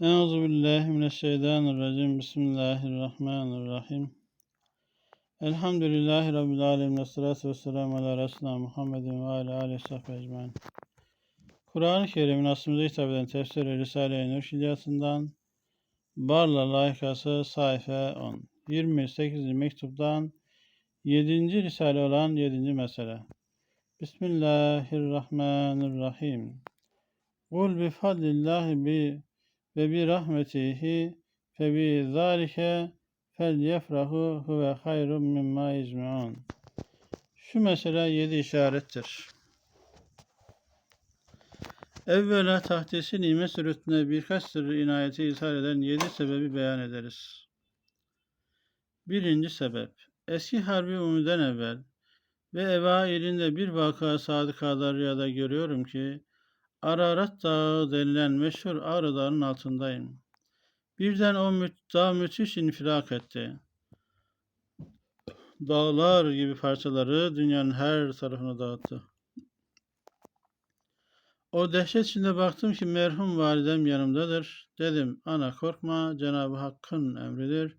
Euzu billahi mineşşeytanirracim. Bismillahirrahmanirrahim. Elhamdülillahi rabbil alamin. Essalatu vesselamu ala resulina Muhammedin ve ala alihi sahbihi ecmaîn. Kur'an-ı Kerim'in aslımıza hitap eden tefsiri Risale-i Nur Şilyasından Barla layıkası sayfa 10. 28. mektuptan 7. Risale olan 7. mesele. Bismillahirrahmanirrahim. Kul bi fadlillahi bi ve bi rahmetihi fe bi zalike fel yefrahu huve hayrun mimma yecmaun. Şu mesele yedi işarettir. Evvela tahtisi nimet sürütüne birkaç sırrı inayeti izhar eden yedi sebebi beyan ederiz. Birinci sebep, eski harbi umuden evvel ve evailinde bir vaka sadıkada rüyada görüyorum ki, Ararat Dağı denilen meşhur Ağrı Dağı'nın altındayım. Birden o mü dağ müthiş infilak etti. Dağlar gibi parçaları dünyanın her tarafına dağıttı. O dehşet içinde baktım ki merhum validem yanımdadır. Dedim ana korkma Cenab-ı Hakk'ın emridir.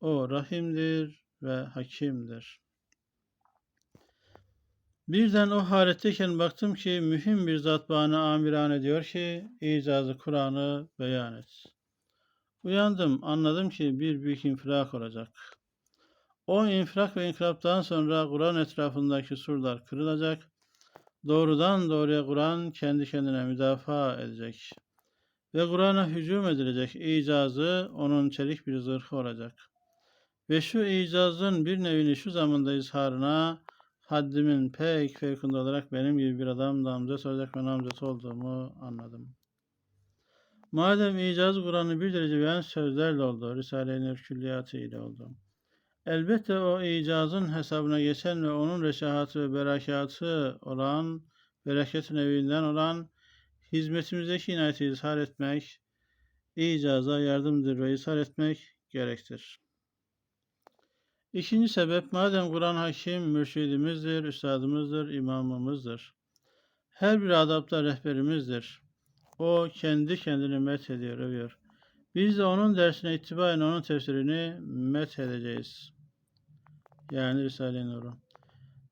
O rahimdir ve hakimdir. Birden o haletteyken baktım ki mühim bir zat bana amirane diyor ki icazı Kur'an'ı beyan et. Uyandım anladım ki bir büyük infilak olacak. O infilak ve inkılaptan sonra Kur'an etrafındaki surlar kırılacak. Doğrudan doğruya Kur'an kendi kendine müdafaa edecek. Ve Kur'an'a hücum edilecek icazı onun çelik bir zırhı olacak. Ve şu icazın bir nevini şu zamanda izharına haddimin pek fevkinde olarak benim gibi bir adam namzet olacak ve namzet olduğumu anladım. Madem icaz Kur'an'ı bir derece beyan sözlerle oldu, Risale-i Nur külliyatı ile oldu. Elbette o icazın hesabına geçen ve onun reşahatı ve berekatı olan, bereketin evinden olan hizmetimizdeki inayeti izhar etmek, icaza yardımdır ve izhar etmek gerektir. İkinci sebep, madem Kur'an hakim mürşidimizdir, üstadımızdır, imamımızdır. Her bir adapta rehberimizdir. O kendi kendini met ediyor, övüyor. Biz de onun dersine itibaren onun tefsirini met edeceğiz. Yani Risale-i Nur'u.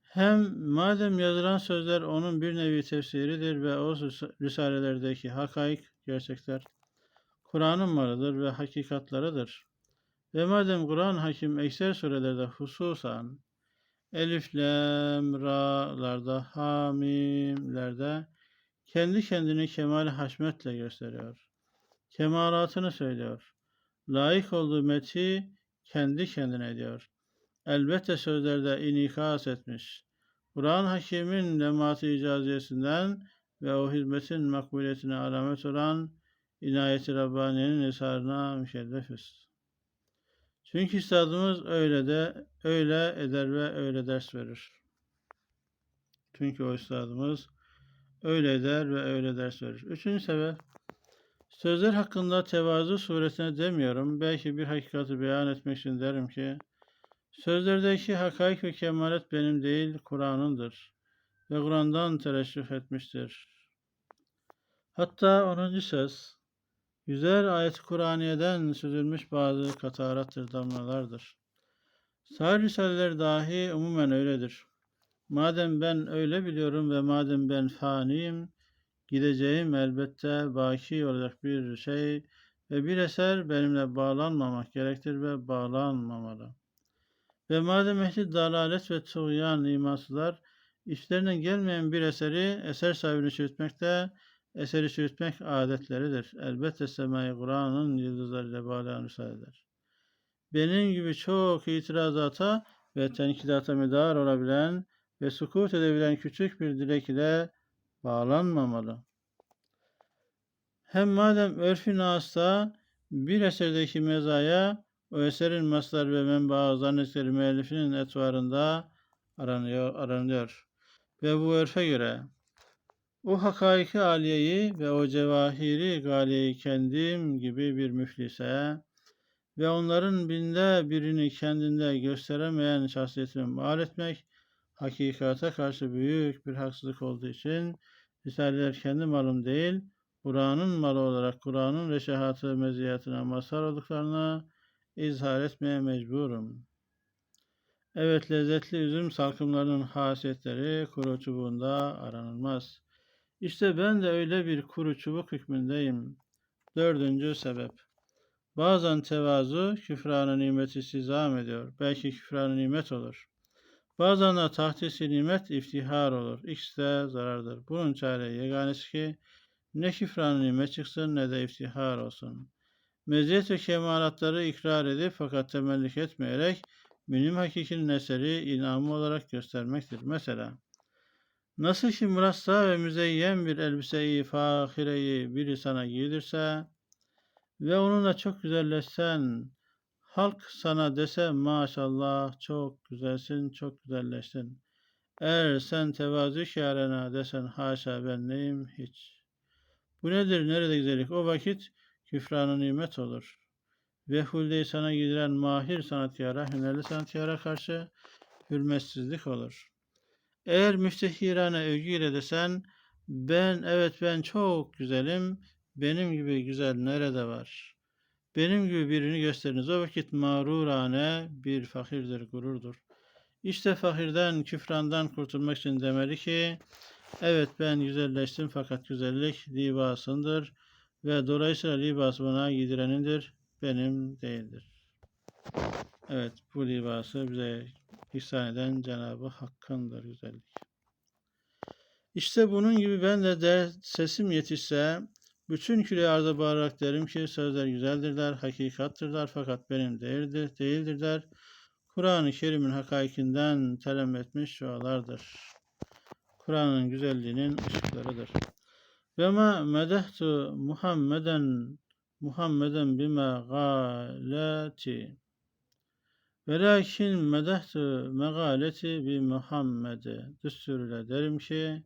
Hem madem yazılan sözler onun bir nevi tefsiridir ve o risalelerdeki hakaik, gerçekler, Kur'an'ın malıdır ve hakikatlarıdır. Ve madem Kur'an hakim ekser surelerde hususan elif, lem, ra'larda, hamimlerde kendi kendini kemal haşmetle gösteriyor. Kemalatını söylüyor. Layık olduğu meti kendi kendine ediyor. Elbette sözlerde inikas etmiş. Kur'an hakimin lemat-ı icaziyesinden ve o hizmetin makbuliyetine alamet olan inayeti Rabbani'nin esarına müşerrefiz. Çünkü üstadımız öyle de öyle eder ve öyle ders verir. Çünkü o üstadımız öyle eder ve öyle ders verir. Üçüncü sebep sözler hakkında tevazu suretine demiyorum. Belki bir hakikati beyan etmek için derim ki sözlerdeki hakaik ve kemalet benim değil Kur'an'ındır ve Kur'an'dan tereşrif etmiştir. Hatta 10. söz Güzel ayet-i Kur'aniye'den süzülmüş bazı katarattır, damlalardır. Sahih risaleler dahi umumen öyledir. Madem ben öyle biliyorum ve madem ben faniyim, gideceğim elbette baki olacak bir şey ve bir eser benimle bağlanmamak gerektir ve bağlanmamalı. Ve madem ehli dalalet ve tuğyan imansızlar, işlerinden gelmeyen bir eseri eser sahibini çürütmekte eseri çürütmek adetleridir. Elbette semayı Kur'an'ın yıldızlarıyla bağlayan müsaade eder. Benim gibi çok itirazata ve tenkidata medar olabilen ve sukut edebilen küçük bir dilek ile bağlanmamalı. Hem madem örfü nasta bir eserdeki mezaya o eserin maslar ve menbaı zannetleri müellifinin etvarında aranıyor, aranıyor. Ve bu örfe göre o hakaiki aliyeyi ve o cevahiri galiyeyi kendim gibi bir müflise ve onların binde birini kendinde gösteremeyen şahsiyetimi mal etmek, hakikate karşı büyük bir haksızlık olduğu için Risaleler kendi malım değil, Kur'an'ın malı olarak Kur'an'ın reşahatı meziyatına mazhar olduklarını izhar etmeye mecburum. Evet lezzetli üzüm salkımlarının hasiyetleri kuru çubuğunda aranılmaz. İşte ben de öyle bir kuru çubuk hükmündeyim. Dördüncü sebep. Bazen tevazu küfranı nimeti sizam ediyor. Belki küfranı nimet olur. Bazen de tahtisi nimet iftihar olur. İkisi de zarardır. Bunun çare yeganesi ki ne küfranı nimet çıksın ne de iftihar olsun. Meziyet ve kemalatları ikrar edip fakat temellik etmeyerek benim hakikinin eseri inamı olarak göstermektir. Mesela nasıl ki murassa ve müzeyyen bir elbiseyi fahireyi biri sana giydirse ve onunla çok güzelleşsen halk sana dese maşallah çok güzelsin çok güzelleştin. Eğer sen tevazu şiarena desen haşa ben neyim hiç. Bu nedir nerede güzellik o vakit küfranı nimet olur. Ve huldeyi sana gidiren mahir sanatkara, hünerli sanatkara karşı hürmetsizlik olur. Eğer müftehirane övgüyle desen, ben evet ben çok güzelim, benim gibi güzel nerede var? Benim gibi birini gösteriniz. O vakit mağrurane bir fakirdir, gururdur. İşte fakirden, küfrandan kurtulmak için demeli ki, evet ben güzelleştim fakat güzellik libasındır ve dolayısıyla libas bana giydirenindir, benim değildir. Evet, bu libası bize ihsan eden Cenab-ı Hakk'ındır güzellik. İşte bunun gibi ben de, de sesim yetişse, bütün küre arza bağırarak derim ki sözler güzeldirler, hakikattırlar fakat benim değildir, değildirler. Kur'an-ı Kerim'in hakaikinden telem etmiş şualardır. Kur'an'ın güzelliğinin ışıklarıdır. Ve ma medehtu Muhammeden Muhammeden bima galati Velakin medehtu megaleti bi Muhammed'e düsturuyla derim ki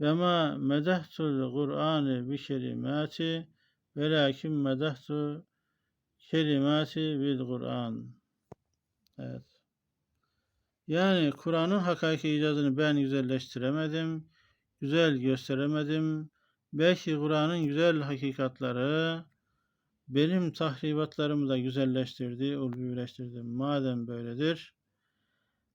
ve ma medehtul Kur'an'ı bi kelimati velakin medehtu kelimati bil Kur'an. Evet. Yani Kur'an'ın hakiki icazını ben güzelleştiremedim, güzel gösteremedim. Belki Kur'an'ın güzel hakikatları benim tahribatlarımı da güzelleştirdi, ulvileştirdi. Madem böyledir,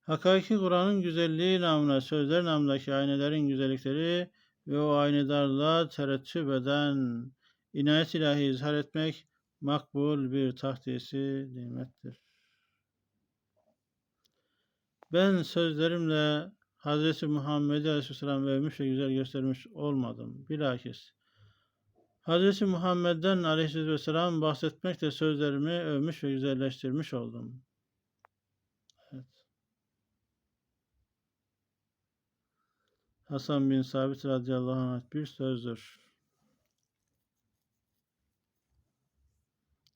hakiki Kur'an'ın güzelliği namına, sözler namındaki aynelerin güzellikleri ve o aynedarlığa terettüp eden inayet ilahi izhar etmek makbul bir tahtisi nimettir. Ben sözlerimle Hz. Muhammed Aleyhisselam övmüş ve güzel göstermiş olmadım. Bilakis Hz. Muhammed'den aleyhisselam bahsetmekle sözlerimi övmüş ve güzelleştirmiş oldum. Evet. Hasan bin Sabit radıyallahu anh bir sözdür.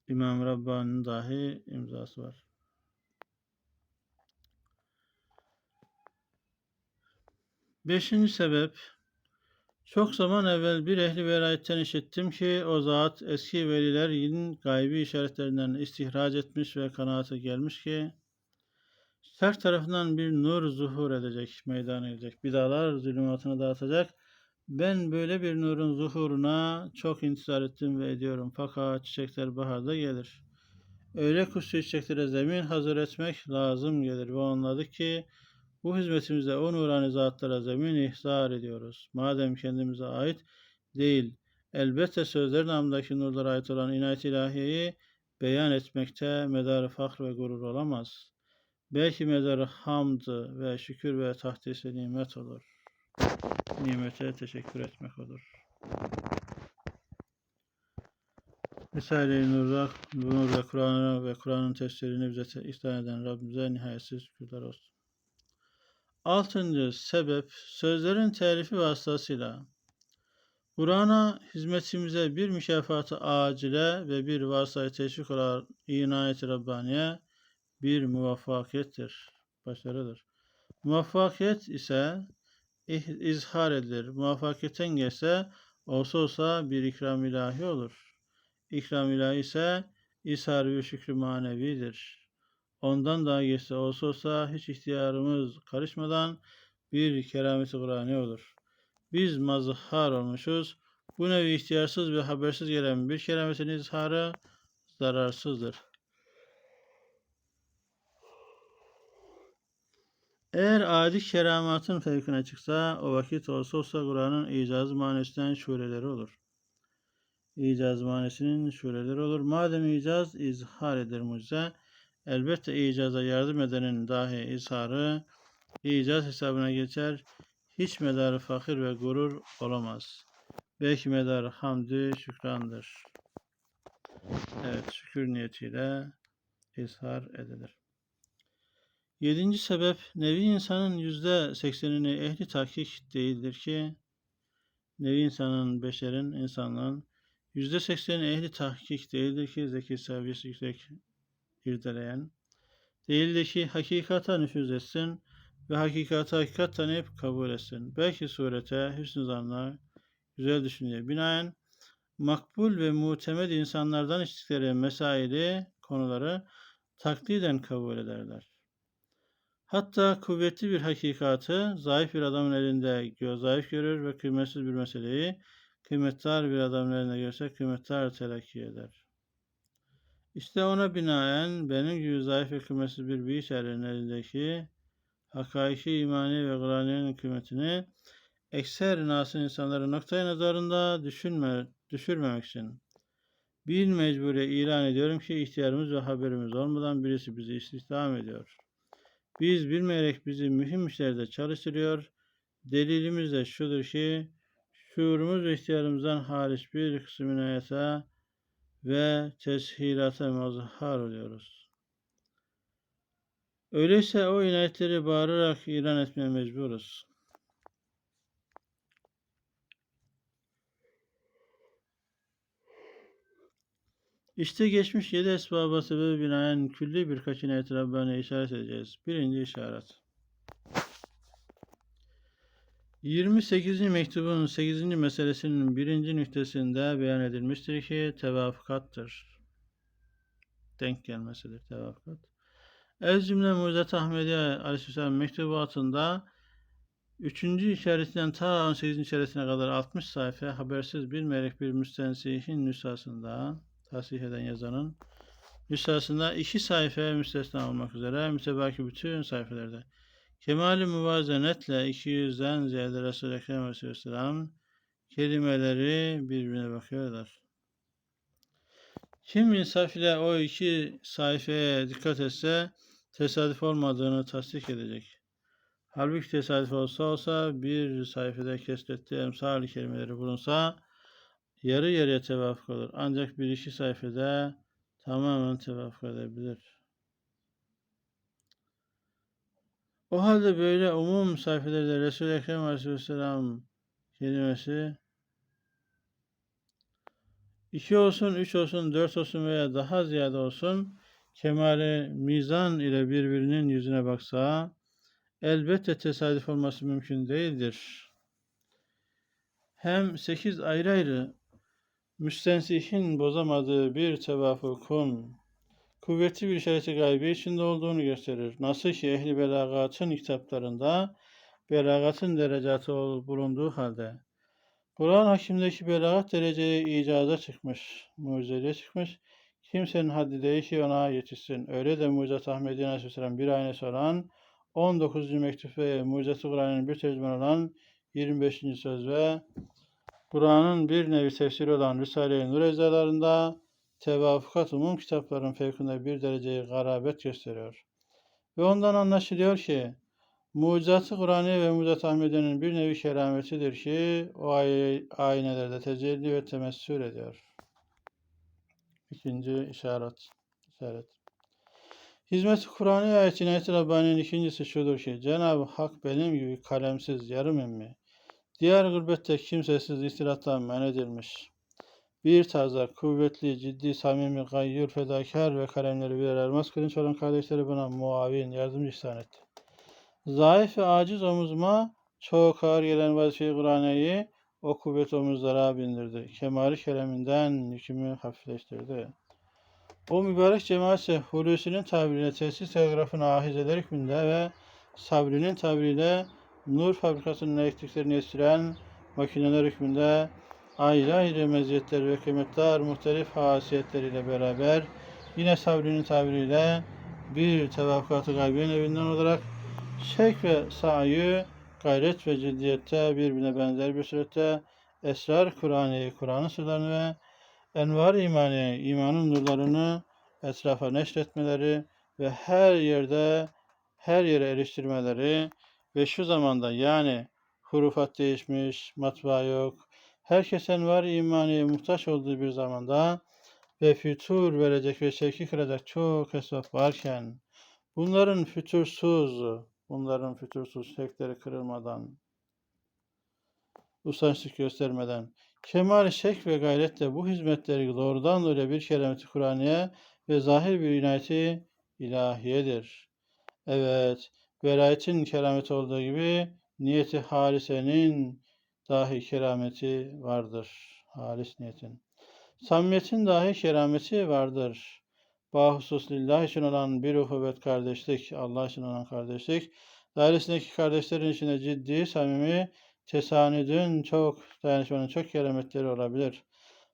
İmam Rabbani'nin dahi imzası var. Beşinci sebep, çok zaman evvel bir ehli velayetten işittim ki o zat eski velilerin gaybi işaretlerinden istihraç etmiş ve kanaate gelmiş ki her tarafından bir nur zuhur edecek, meydana gelecek. Bidalar zulümatını dağıtacak. Ben böyle bir nurun zuhuruna çok intizar ettim ve ediyorum. Fakat çiçekler baharda gelir. Öyle kuşlu çiçeklere zemin hazır etmek lazım gelir. Ve anladık ki bu hizmetimizde o nurani zatlara zemin ihzar ediyoruz. Madem kendimize ait değil, elbette sözler namındaki nurlara ait olan inayet ilahiyeyi beyan etmekte medar fahr ve gurur olamaz. Belki medar hamd ve şükür ve tahtisi nimet olur. Nimete teşekkür etmek olur. Risale-i Nur'da, nurda Kur'an'ı ve Kur'an'ın tefsirini bize ihsan eden Rabbimize nihayetsiz şükürler olsun. Altıncı sebep sözlerin telifi vasıtasıyla Kur'an'a hizmetimize bir müşafatı acile ve bir vasıtayı teşvik olan inayet-i Rabbaniye bir muvaffakiyettir, başarıdır. Muvaffakiyet ise izhar edilir. Muvaffakiyetten geçse olsa olsa bir ikram ilahi olur. İkram ilahi ise ishar ve şükrü manevidir. Ondan daha geçse olsa olsa hiç ihtiyarımız karışmadan bir kerameti Kur'an'ı olur. Biz mazhar olmuşuz. Bu nevi ihtiyarsız ve habersiz gelen bir kerametin izharı zararsızdır. Eğer adi keramatın fevkine çıksa, o vakit olsa olsa Kur'an'ın icaz manesinden şureleri olur. İcaz manesinin şureleri olur. Madem icaz izhar eder mucize, elbette icaza yardım edenin dahi izharı icaz hesabına geçer. Hiç medarı fakir ve gurur olamaz. Belki medarı hamdü şükrandır. Evet, şükür niyetiyle izhar edilir. Yedinci sebep, nevi insanın yüzde seksenini ehli tahkik değildir ki, nevi insanın, beşerin, insanlığın yüzde sekseni ehli tahkik değildir ki, zeki seviyesi yüksek irdeleyen, değildir ki hakikata nüfuz etsin ve hakikati hakikat tanıyıp kabul etsin. Belki surete, hüsnü zanla, güzel düşünceye binaen, makbul ve mutemed insanlardan içtikleri mesaili, konuları takliden kabul ederler. Hatta kuvvetli bir hakikatı zayıf bir adamın elinde gö- zayıf görür ve kıymetsiz bir meseleyi kıymetdar bir adamın elinde görse kıymetdar telakki eder. İşte ona binaen benim gibi zayıf ve bir büyüterin elindeki hakaiki imani ve Kur'an'ın kıymetini ekser nasıl insanların noktaya nazarında düşünme, düşürmemek için bir mecbure ilan ediyorum ki ihtiyarımız ve haberimiz olmadan birisi bizi istihdam ediyor. Biz bilmeyerek bizi mühim işlerde çalıştırıyor. Delilimiz de şudur ki şuurumuz ve ihtiyarımızdan hariç bir kısım inayete ve teshilata mazhar oluyoruz. Öyleyse o inayetleri bağırarak ilan etmeye mecburuz. İşte geçmiş yedi esbaba sebebi binaen külli birkaç inayet Rabbani'ye işaret edeceğiz. Birinci işaret. 28. mektubun 8. meselesinin birinci nüktesinde beyan edilmiştir ki tevafukattır. Denk gelmesidir tevafukat. Ez cümle Mucizat Ahmediye Aleyhisselam mektubatında 3. işaretinden ta 18. işaretine kadar 60 sayfa habersiz bilmeyerek bir müstensihin nüshasında tasih eden yazanın nüshasında iki sayfa müstesna olmak üzere mütebaki bütün sayfalarda Kemali müvazenetle 200'den ziyade Resul-i Ekrem Aleyhisselam kelimeleri birbirine bakıyorlar. Kim insaf ile o iki sayfaya dikkat etse tesadüf olmadığını tasdik edecek. Halbuki tesadüf olsa olsa bir sayfada kesrettiği emsal kelimeleri bulunsa yarı yarıya tevafuk olur. Ancak bir iki sayfada tamamen tevafuk edebilir. O halde böyle umum sayfelerde Resul-i Ekrem Aleyhisselam kelimesi iki olsun, üç olsun, dört olsun veya daha ziyade olsun kemale mizan ile birbirinin yüzüne baksa elbette tesadüf olması mümkün değildir. Hem sekiz ayrı ayrı müstensihin bozamadığı bir tevafukun kuvvetli bir işareti gaybi içinde olduğunu gösterir. Nasıl ki ehli belagatın kitaplarında belagatın derecatı bulunduğu halde Kur'an hakimdeki belagat dereceye icaza çıkmış, mucizeliğe çıkmış. Kimsenin haddi değil ki ona yetişsin. Öyle de Mucizat Ahmediye Aleyhisselam bir aynesi olan 19. mektup ve Mucizat-ı Kur'an'ın bir tercüman olan 25. söz ve Kur'an'ın bir nevi tefsiri olan Risale-i Nur eczalarında tevafukat umum kitapların fevkinde bir dereceyi garabet gösteriyor. Ve ondan anlaşılıyor ki Mucizat-ı Kur'an'ı ve Mucizat Ahmediye'nin bir nevi kerametidir ki o aynelerde tecelli ve temessül ediyor. İkinci işaret. işaret. Hizmet-i Kur'an'ı ayet inayet-i Rabbani'nin ikincisi şudur ki Cenab-ı Hak benim gibi kalemsiz, yarım emmi, diğer gırbette kimsesiz istirattan men edilmiş. Bir tarzda kuvvetli, ciddi, samimi, gayyur, fedakar ve kalemleri birer elmas kılınç olan kardeşleri buna muavin, yardımcı ihsan etti. Zayıf ve aciz omuzuma çok ağır gelen vazife-i Kur'an'ı o kuvvet omuzlara bindirdi. Kemali kereminden yükümü hafifleştirdi. O mübarek cemaat ise Hulusi'nin tabiriyle tesis telgrafın ahizeler hükmünde ve Sabri'nin tabiriyle nur fabrikasının elektriklerini estiren makineler hükmünde ayrı ayrı meziyetleri ve kıymetler, muhtelif hasiyetleriyle beraber yine sabrinin tabiriyle bir tevaffukat-ı gaybiyen evinden olarak şek ve sayı, gayret ve ciddiyette birbirine benzer bir surette esrar Kur'an'ı, Kur'an'ın sırlarını ve envar imani, imanın nurlarını etrafa neşretmeleri ve her yerde her yere eriştirmeleri ve şu zamanda yani hurufat değişmiş, matbaa yok, herkesin var imani muhtaç olduğu bir zamanda ve fütur verecek ve şevki kıracak çok esbab varken bunların fütursuz, bunların fütursuz şevkleri kırılmadan, usançlık göstermeden, kemal şek ve gayretle bu hizmetleri doğrudan doğruya bir kerameti Kur'an'ya ve zahir bir inayeti ilahiyedir. Evet, velayetin kerameti olduğu gibi niyeti harisenin dahi kerameti vardır. Halis niyetin. Samimiyetin dahi kerameti vardır. Bahusus lillah için olan bir uhuvvet kardeşlik, Allah için olan kardeşlik, dairesindeki kardeşlerin içinde ciddi, samimi, tesanüdün çok, dayanışmanın çok kerametleri olabilir.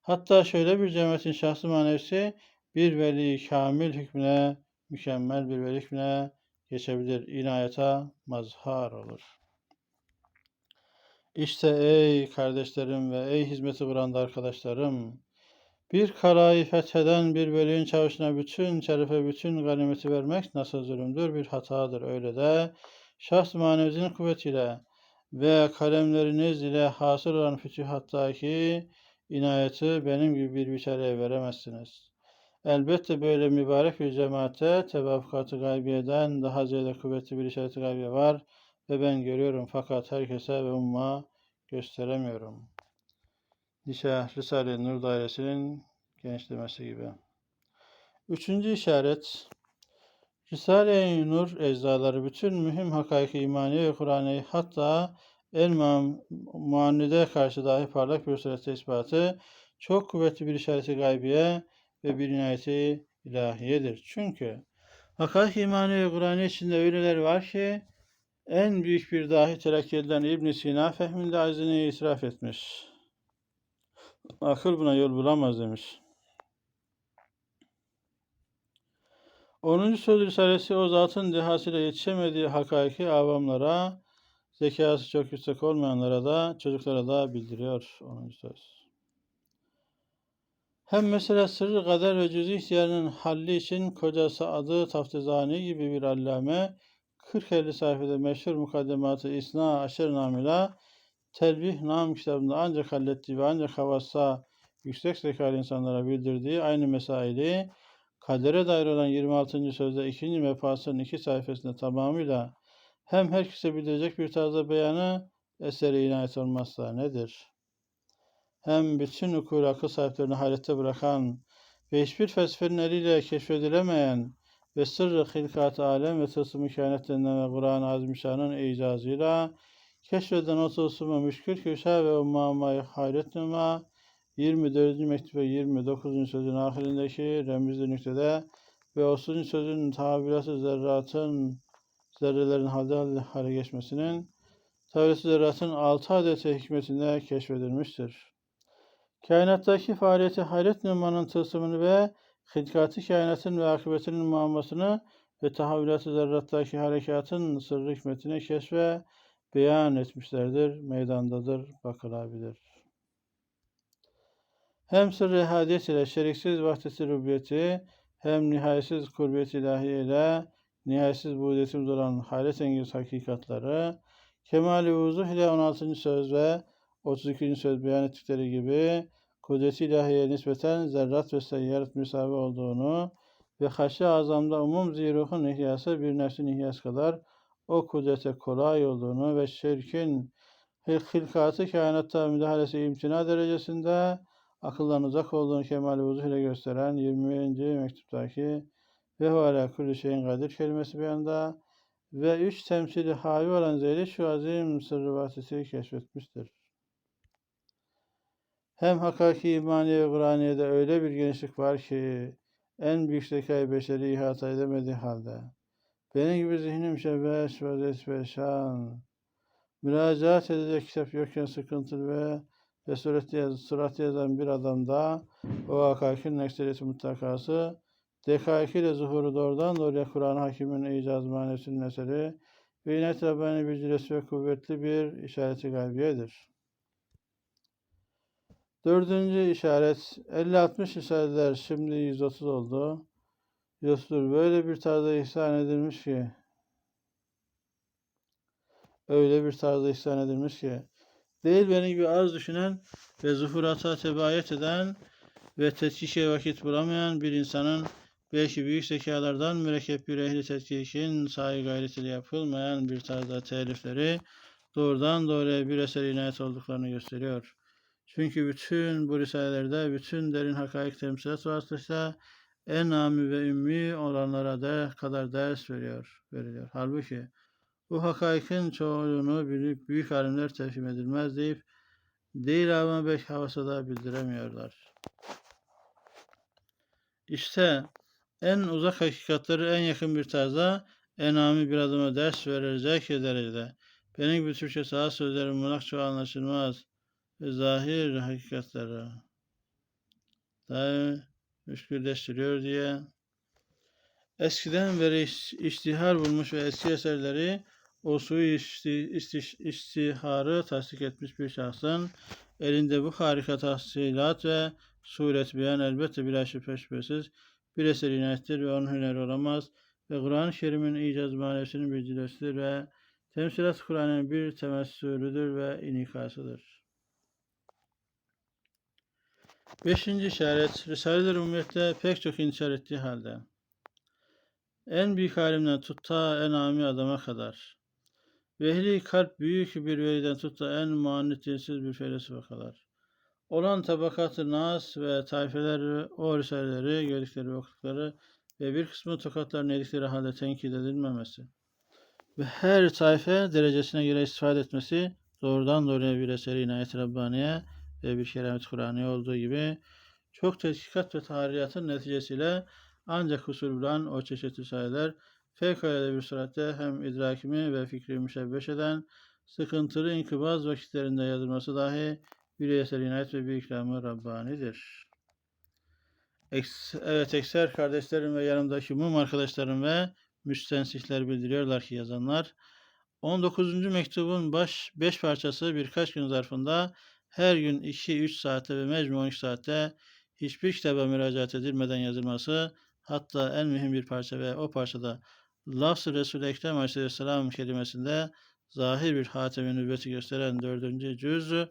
Hatta şöyle bir cemaatin şahsı manevisi bir veli kamil hükmüne, mükemmel bir veli hükmüne geçebilir. İnayeta mazhar olur. İşte ey kardeşlerim ve ey hizmeti buranda arkadaşlarım, bir karayı fetheden bir veliğin çavuşuna bütün şerefe, bütün ganimeti vermek nasıl zulümdür, bir hatadır. Öyle de şahs manevizin kuvvetiyle ve kalemleriniz ile hasıl olan fütühattaki inayeti benim gibi bir biçareye veremezsiniz. Elbette böyle mübarek bir cemaate tevafukatı gaybiyeden daha ziyade kuvvetli bir işareti gaybiye var ve ben görüyorum fakat herkese ve umma gösteremiyorum. Nişah Risale-i Nur Dairesi'nin genişlemesi gibi. Üçüncü işaret Risale-i Nur eczaları bütün mühim hakaiki imani ve Kur'an'ı hatta en muannide karşı dahi parlak bir surette ispatı çok kuvvetli bir işareti gaybiye ve bir inayeti ilahiyedir. Çünkü hakaik imani ve Kur'an'ı içinde öyleler var ki en büyük bir dahi telakki edilen ibn Sina fehminde azini israf etmiş. Akıl buna yol bulamaz demiş. 10. söz risalesi o zatın dehasıyla yetişemediği hakaiki avamlara, zekası çok yüksek olmayanlara da, çocuklara da bildiriyor 10. söz. Hem mesela sırrı kader ve cüz ihtiyarının halli için kocası adı Taftizani gibi bir allame 40-50 sayfada meşhur mukaddematı İsna Aşer namıyla Telbih Nam kitabında ancak hallettiği ve ancak havassa yüksek zekalı insanlara bildirdiği aynı mesaili kadere dair olan 26. sözde ikinci mefasının iki sayfasında tamamıyla hem herkese bildirecek bir tarzda beyanı eseri inayet olmazsa nedir? Hem bütün ukul akıl sahiplerini hayrette bırakan ve hiçbir felsefenin eliyle keşfedilemeyen ve sırrı hilkat alem ve tılsım kainatlerinden ve Kur'an-ı Azimüşşan'ın icazıyla keşfeden o tılsımı müşkül köşe ve ummama hayret numa 24. mektup ve 29. sözün ahirindeki remizli nüktede ve 30. sözün tabiratı zerratın zerrelerin halde hale geçmesinin tabiratı zerratın 6 adeti hikmetinde keşfedilmiştir. Kainattaki faaliyeti hayret numanın tılsımını ve hilkatı kainatın ve akıbetinin muammasını ve tahavvülat-ı zerrattaki harekatın sırrı hikmetini keşfe beyan etmişlerdir, meydandadır, bakılabilir. Hem sırrı hadiyet ile şeriksiz vahdeti rubiyeti, hem nihayetsiz kurbiyet ilahi ile nihayetsiz buğdetimiz olan hayret engiz hakikatları, kemali vuzuh ile 16. söz ve 32. söz beyan ettikleri gibi kudret-i ilahiye nispeten zerrat ve seyyarat müsavi olduğunu ve haşi azamda umum ziruhun ihyası bir nefsin ihyası kadar o kudrete kolay olduğunu ve şirkin hilkatı kainatta müdahalesi imtina derecesinde akıldan uzak olduğunu kemal vuzuh ile gösteren 20. mektuptaki ve hala kulli şeyin kadir kelimesi beyanda ve üç temsili havi olan zeyli şu azim sırrı vasisi keşfetmiştir. Hem hakiki imaniye ve Kur'aniye'de öyle bir genişlik var ki en büyük zekayı beşeri ihata edemediği halde benim gibi zihnim şebeş ve perişan müracaat edecek kitap yokken sıkıntılı ve ve sureti, yaz, surati yazan bir adamda o hakakin ekseriyeti mutlakası dekaikiyle zuhuru doğrudan doğruya Kur'an-ı Hakim'in icaz manesinin eseri ve inet Rabbani bir ve kuvvetli bir işareti gaybiyedir. Dördüncü işaret 50-60 işaretler şimdi 130 oldu. 130 böyle bir tarzda ihsan edilmiş ki öyle bir tarzda ihsan edilmiş ki değil benim gibi az düşünen ve zuhurata tebayet eden ve tetkike vakit bulamayan bir insanın belki büyük zekalardan mürekkep bir ehli tetkikin sahi gayretiyle yapılmayan bir tarzda telifleri doğrudan doğruya bir eser inayet olduklarını gösteriyor. Çünkü bütün bu risalelerde bütün derin hakaik temsilat vasıtasıyla en ami ve ümmi olanlara da kadar ders veriyor, veriliyor. Halbuki bu hakaikin çoğunluğunu büyük, büyük alimler tefhim edilmez deyip değil ama beş havası da bildiremiyorlar. İşte en uzak hakikatleri en yakın bir tarzda enami bir adama ders verilecek derecede. Benim gibi Türkçe sağ sözlerim münakça anlaşılmaz ve zahir hakikatleri daim müşkülleştiriyor diye eskiden beri iş- iştihar bulmuş ve eski eserleri o suyu işti, istiş- iştiharı tasdik etmiş bir şahsın elinde bu harika tahsilat ve suret beyan elbette bila şüphe şüphesiz bir eser inayettir ve onun hüneri olamaz ve Kur'an-ı Kerim'in icaz manesinin bir cilesidir ve temsilat Kur'an'ın bir temessülüdür ve inikasıdır. Beşinci işaret, Risale-i Ümmiyet'te pek çok intişar ettiği halde. En büyük alimden tut ta en ami adama kadar. Vehli kalp büyük bir veliden tut da en muannettinsiz bir felsefe kadar. Olan tabakatı nas ve tayfeler o risaleleri gördükleri ve okudukları ve bir kısmı tokatlarını yedikleri halde tenkit edilmemesi. Ve her tayfe derecesine göre istifade etmesi doğrudan doğruya bir eseri inayet Rabbaniye bir keramet Kur'an'ı olduğu gibi çok tetkikat ve tahriyatın neticesiyle ancak husul bulan o çeşit risaleler fevkalade bir suratte hem idrakimi ve fikri müşebbeş eden sıkıntılı inkıbaz vakitlerinde yazılması dahi bir eser inayet ve bir ikramı Rabbani'dir. Evet ekser kardeşlerim ve yanımdaki mum arkadaşlarım ve müstensihler bildiriyorlar ki yazanlar 19. mektubun baş 5 parçası birkaç gün zarfında her gün 2-3 saatte ve mecmu 12 saatte hiçbir kitaba müracaat edilmeden yazılması hatta en mühim bir parça ve o parçada lafz-ı Resul-i Ekrem Aleyhisselam kelimesinde zahir bir hatem-i nübüvveti gösteren dördüncü cüzü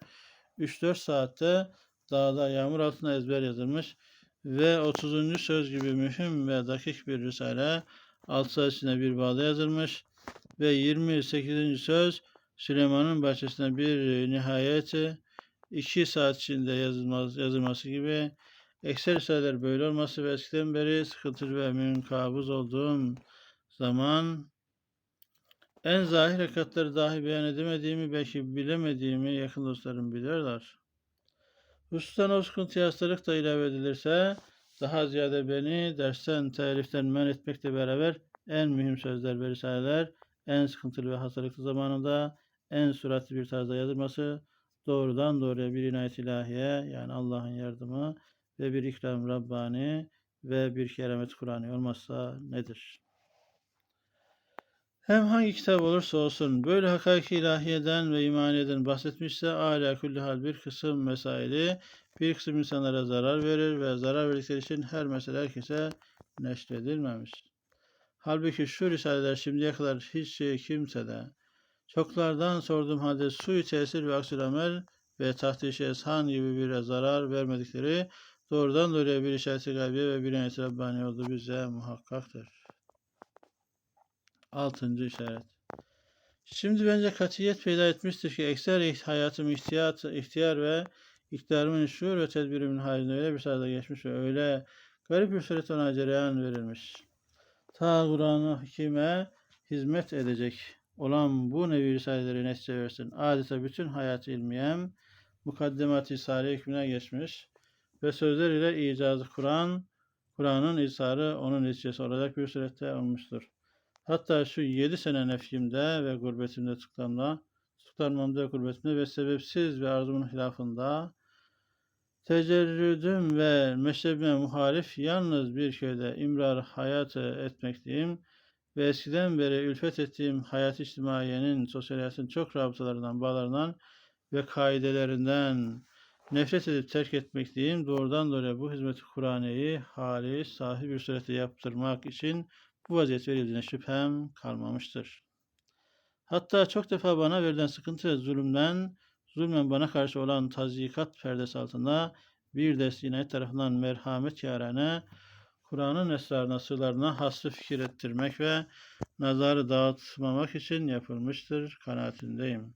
3-4 saatte dağda yağmur altında ezber yazılmış ve 30. söz gibi mühim ve dakik bir risale 6 saat içinde bir bağda yazılmış ve 28. söz Süleyman'ın bahçesinde bir nihayeti 2 saat içinde yazılmaz, yazılması gibi ekser risaleler böyle olması ve eskiden beri sıkıntılı ve münkabız olduğum zaman en zahir hakikatleri dahi beyan edemediğimi belki bilemediğimi yakın dostlarım biliyorlar. Husustan o sıkıntıya hastalık da ilave edilirse daha ziyade beni dersten, teliften men etmekle beraber en mühim sözler ve risaleler en sıkıntılı ve hastalıklı zamanında en süratli bir tarzda yazılması doğrudan doğruya bir inayet ilahiye yani Allah'ın yardımı ve bir ikram Rabbani ve bir keramet Kur'an'ı olmazsa nedir? Hem hangi kitap olursa olsun böyle hakiki ilahiyeden ve imaniyeden bahsetmişse âlâ kulli hal bir kısım mesaili bir kısım insanlara zarar verir ve zarar verdikleri için her mesele herkese neşredilmemiş. Halbuki şu risaleler şimdiye kadar hiç kimsede çoklardan sorduğum halde suyu tesir ve aksül ve tahtişi eshan gibi bir zarar vermedikleri doğrudan doğruya bir işareti gaybiye ve bir inayet Rabbani olduğu bize muhakkaktır. Altıncı işaret. Şimdi bence katiyet peyda etmiştir ki ekser hayatım ihtiyat, ihtiyar ve iktidarımın şuur ve tedbirimin halinde öyle bir sırada geçmiş ve öyle garip bir suret ona cereyan verilmiş. Ta Kur'an-ı hizmet edecek olan bu nevi risaleleri netice versin. Adeta bütün hayat ilmiyem mukaddemat-ı isari hükmüne geçmiş ve sözler ile icazı Kur'an, Kur'an'ın isarı onun neticesi olacak bir surette olmuştur. Hatta şu yedi sene nefyimde ve gurbetimde tutuklanma, kurtarmamda gurbetimde ve sebepsiz ve arzumun hilafında tecerrüdüm ve meşrebime muhalif yalnız bir köyde imrar hayatı etmekteyim ve eskiden beri ülfet ettiğim hayat içtimaiyenin, sosyal hayatın çok rabıtalarından, bağlarından ve kaidelerinden nefret edip terk etmekteyim. Doğrudan doğruya bu hizmeti Kur'an'ı hali sahip bir surette yaptırmak için bu vaziyet verildiğine şüphem kalmamıştır. Hatta çok defa bana verilen sıkıntı ve zulümden, zulmen bana karşı olan tazikat perdesi altında bir de sinet tarafından merhamet yarane Kur'an'ın esrarına, sırlarına hasrı fikir ettirmek ve nazarı dağıtmamak için yapılmıştır kanaatindeyim.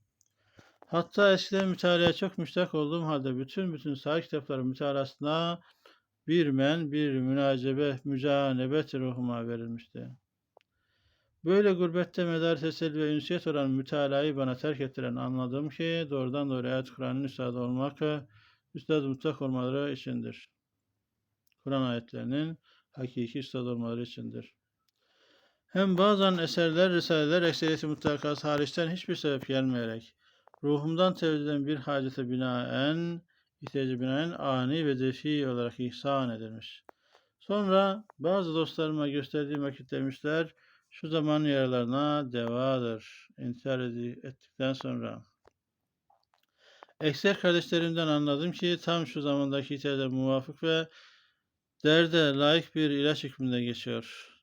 Hatta eskiden mütalaya çok müştak olduğum halde bütün bütün sahih kitapların mütalasına bir men, bir münacebe, mücanebet ruhuma verilmişti. Böyle gurbette medar teselli ve ünsiyet olan mütalayı bana terk ettiren anladım ki doğrudan doğruya ayet Kur'an'ın üstadı olmak, üstad mutlak olmaları içindir. Kur'an ayetlerinin hakiki üstad olmaları içindir. Hem bazen eserler, risaleler ekseriyeti mutlakası hariçten hiçbir sebep gelmeyerek, ruhumdan tevhid eden bir hacete binaen, ihtiyacı binaen ani ve defi olarak ihsan edilmiş. Sonra bazı dostlarıma gösterdiğim vakit demişler, şu zaman yaralarına devadır. İntihar ettikten sonra. Ekser kardeşlerimden anladım ki tam şu zamandaki ihtiyaca muvafık ve derde layık bir ilaç hükmünde geçiyor.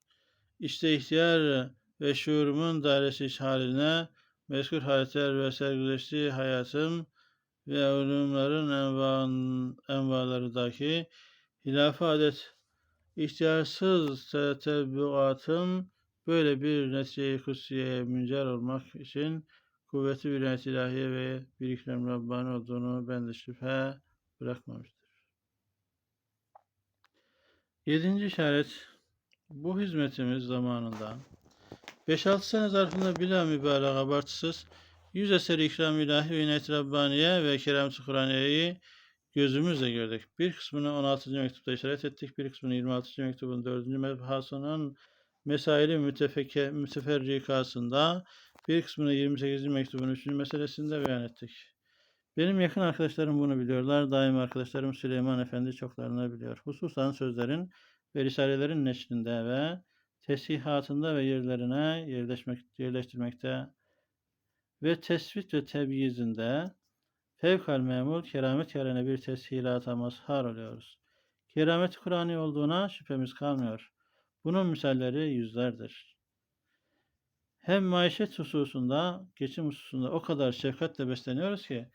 İşte ihtiyar ve şuurumun dairesi haline mezkur haletler ve sergileştiği hayatım ve ulumların envan, envalarındaki hilaf adet ihtiyarsız tetebbuatım böyle bir netice-i kutsiyeye müncer olmak için kuvveti bir ilahiye ve bir ikram Rabbani olduğunu ben de şüphe bırakmamıştır. Yedinci işaret bu hizmetimiz zamanında 5-6 sene zarfında bila mübalağa abartısız yüz eseri ikram ilahi ve inayet Rabbaniye ve kerem-i Kur'aniye'yi gözümüzle gördük. Bir kısmını 16. mektupta işaret ettik. Bir kısmını 26. mektubun 4. mebhasının mesaili mütefeke, müteferrikasında bir kısmını 28. mektubun 3. meselesinde beyan ettik. Benim yakın arkadaşlarım bunu biliyorlar. Daim arkadaşlarım Süleyman Efendi çoklarını biliyor. Hususan sözlerin ve risalelerin neşrinde ve tesihatında ve yerlerine yerleşmek, yerleştirmekte ve tesvit ve tebyizinde fevkal memul keramet yerine bir teshilata mazhar oluyoruz. Keramet Kur'an'ı olduğuna şüphemiz kalmıyor. Bunun misalleri yüzlerdir. Hem maişet hususunda, geçim hususunda o kadar şefkatle besleniyoruz ki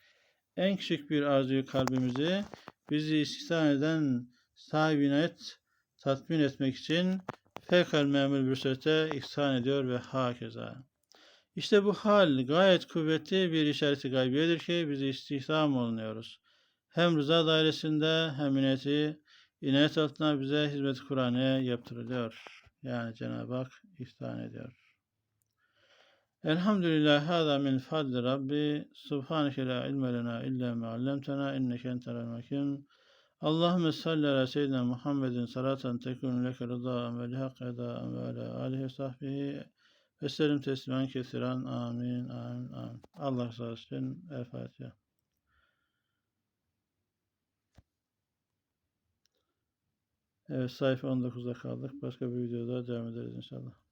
en küçük bir arzuyu kalbimizi bizi istihsan eden sahibine et, tatmin etmek için fevkal memur bir surete ihsan ediyor ve hakeza. İşte bu hal gayet kuvvetli bir işareti gaybiyedir ki bizi istihdam olunuyoruz. Hem rıza dairesinde hem inayeti, inayet altına bize hizmet Kur'an'ı yaptırılıyor. Yani Cenab-ı Hak ihsan ediyor. Elhamdülillah hâzâ min fadli Rabbi subhaneke la ilme lena illa me allemtena inneke entel hakim. Allahümme salli ala seyyidina Muhammedin salatan tekun leke rıdâen ve lihak edâen ve ala alihi sahbihi ve teslimen kesiren. Amin, amin, amin. Allah razı olsun. El Fatiha. Evet sayfa 19'da kaldık. Başka bir videoda devam ederiz inşallah.